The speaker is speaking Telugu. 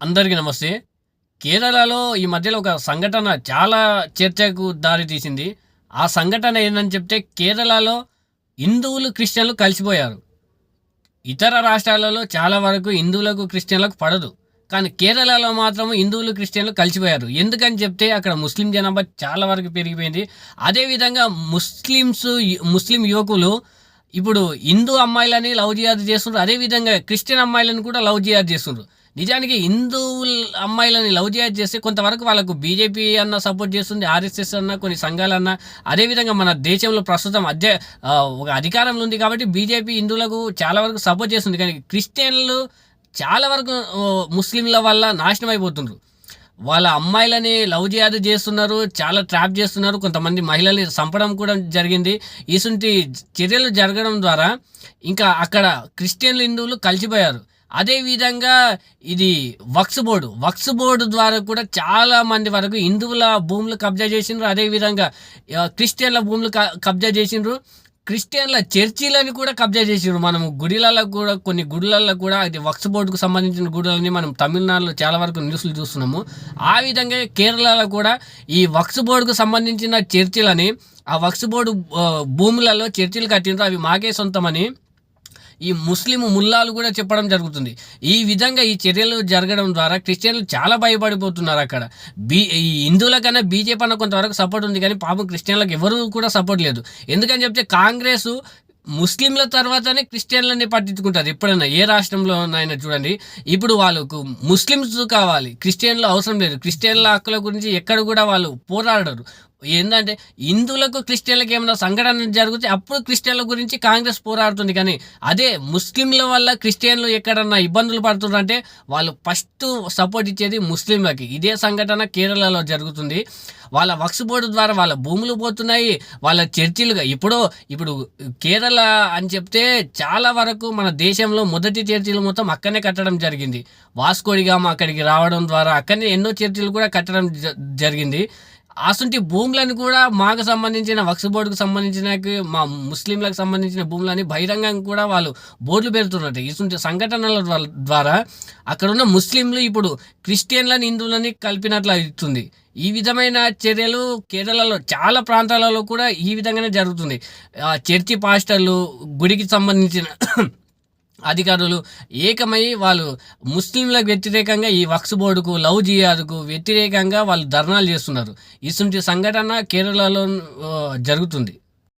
అందరికీ నమస్తే. కేరళలో ఈ మధ్యలో ఒక సంఘటన చాలా చర్చకు దారి తీసింది. ఆ సంఘటన ఏందని చెప్తే కేరళలో హిందువులు క్రిస్టియన్లు కలిసిపోయారు. ఇతర రాష్ట్రాలలో చాలా వరకు హిందువులకు క్రిస్టియన్లకు పడదు. కానీ కేరళలో మాత్రం హిందువులు క్రిస్టియన్లు కలిసిపోయారు. ఎందుకని చెప్తే అక్కడ ముస్లిం జనాభా చాలా వరకు పెరిగిపోయింది. అదేవిధంగా ముస్లిమ్స్ ముస్లిం యువకులు ఇప్పుడు హిందూ అమ్మాయిలని లవ్ జిహాద్ చేస్తున్నారు అదేవిధంగా క్రిస్టియన్ అమ్మాయిలను కూడా లవ్ జిహాద్ చేస్తున్నారు నిజానికి హిందూ అమ్మాయిలని లవ్ చేయాలి చేస్తే కొంతవరకు వాళ్ళకు బీజేపీ అన్న సపోర్ట్ చేస్తుంది ఆర్ఎస్ఎస్ అన్న కొన్ని సంఘాలన్న. అదేవిధంగా మన దేశంలో ప్రస్తుతం అధ్య ఒక అధికారంలో ఉంది కాబట్టి బీజేపీ హిందువులకు చాలా వరకు సపోర్ట్ చేస్తుంది. కానీ క్రిస్టియన్లు చాలా వరకు ముస్లింల వల్ల నాశనం అయిపోతున్నారు వాళ్ళ అమ్మాయిలని లవ్ జిహాద్ చేస్తున్నారు చాలా ట్రాప్ చేస్తున్నారు. కొంతమంది మహిళల్ని చంపడం కూడా జరిగింది. ఇసుంటి చర్యలు జరగడం ద్వారా ఇంకా అక్కడ క్రిస్టియన్లు హిందువులు కలిసిపోయారు. అదేవిధంగా ఇది వక్స్ బోర్డు. వక్స్ బోర్డు ద్వారా కూడా చాలా మంది వరకు హిందువుల భూములు కబ్జా చేసిండ్రు. అదేవిధంగా క్రిస్టియన్ల భూములు కబ్జా చేసిండ్రు. క్రిస్టియన్ల చర్చిలని కూడా కబ్జా చేసిండ్రు. మనం గుడిలలో కూడా కొన్ని గుడులలో కూడా అది వక్స్ బోర్డుకు సంబంధించిన గుడులని మనం తమిళనాడులో చాలా వరకు న్యూస్లు చూస్తున్నాము. ఆ విధంగా కేరళలో కూడా ఈ వక్స్ బోర్డుకు సంబంధించిన చర్చిలని ఆ వక్స్ బోర్డు భూములలో చర్చిలు కట్టిండ్రు. అవి మాకే సొంతమని ఈ ముస్లిం ముల్లాలు కూడా చెప్పడం జరుగుతుంది. ఈ విధంగా ఈ చర్యలు జరగడం ద్వారా క్రిస్టియన్లు చాలా భయపడిపోతున్నారు అక్కడ. బీ ఈ హిందువుల కన్నా బీజేపీ అన్న కొంతవరకు సపోర్ట్ ఉంది కానీ పాపం క్రిస్టియన్లకు ఎవరు కూడా సపోర్ట్ లేదు. ఎందుకని చెప్తే కాంగ్రెస్ ముస్లింల తర్వాతనే క్రిస్టియన్లని పట్టించుకుంటారు. ఎప్పుడైనా ఏ రాష్ట్రంలో అయినా చూడండి. ఇప్పుడు వాళ్ళకు ముస్లిమ్స్ కావాలి. క్రిస్టియన్లు అవసరం లేదు. క్రిస్టియన్ల హక్కుల గురించి ఎక్కడ కూడా వాళ్ళు పోరాడరు. ఏంటంటే హిందువులకు క్రిస్టియన్లకు ఏమైనా సంఘటన జరిగితే అప్పుడు క్రిస్టియన్ల గురించి కాంగ్రెస్ పోరాడుతుంది. కానీ అదే ముస్లింల వల్ల క్రిస్టియన్లు ఎక్కడన్నా ఇబ్బందులు పడుతున్నారంటే వాళ్ళు ఫస్ట్ సపోర్ట్ ఇచ్చేది ముస్లింలకి. ఇదే సంఘటన కేరళలో జరుగుతుంది. వాళ్ళ వక్స్ బోర్డు ద్వారా వాళ్ళ భూములు పోతున్నాయి. వాళ్ళ చర్చిలుగా ఇప్పుడు ఇప్పుడు కేరళ అని చెప్తే చాలా వరకు మన దేశంలో మొదటి చర్చిలు మొత్తం అక్కడనే కట్టడం జరిగింది. వాస్కోడిగామ అక్కడికి రావడం ద్వారా అక్కడనే ఎన్నో చర్చిలు కూడా కట్టడం జ- జరిగింది. అసంటి భూములను కూడా మాకు సంబంధించిన వక్స్ బోర్డుకు సంబంధించిన మా ముస్లింలకు సంబంధించిన భూములని బహిరంగంగా కూడా వాళ్ళు బోర్డులు పెడుతున్నట్టు. ఇటువంటి సంఘటనల ద్వారా అక్కడ ఉన్న ముస్లింలు ఇప్పుడు క్రిస్టియన్లని హిందువులని కలిపినట్లు అవుతుంది. ఈ విధమైన చర్యలు కేరళలో చాలా ప్రాంతాలలో కూడా ఈ విధంగానే జరుగుతుంది. చర్చి పాస్టర్లు గుడికి సంబంధించిన అధికారులు ఏకమై వాళ్ళు ముస్లింలకు వ్యతిరేకంగా ఈ వక్స్ బోర్డుకు లవ్ జియాదుకు వ్యతిరేకంగా వాళ్ళు ధర్నాలు చేస్తున్నారు. ఇటువంటి సంఘటన కేరళలో జరుగుతుంది.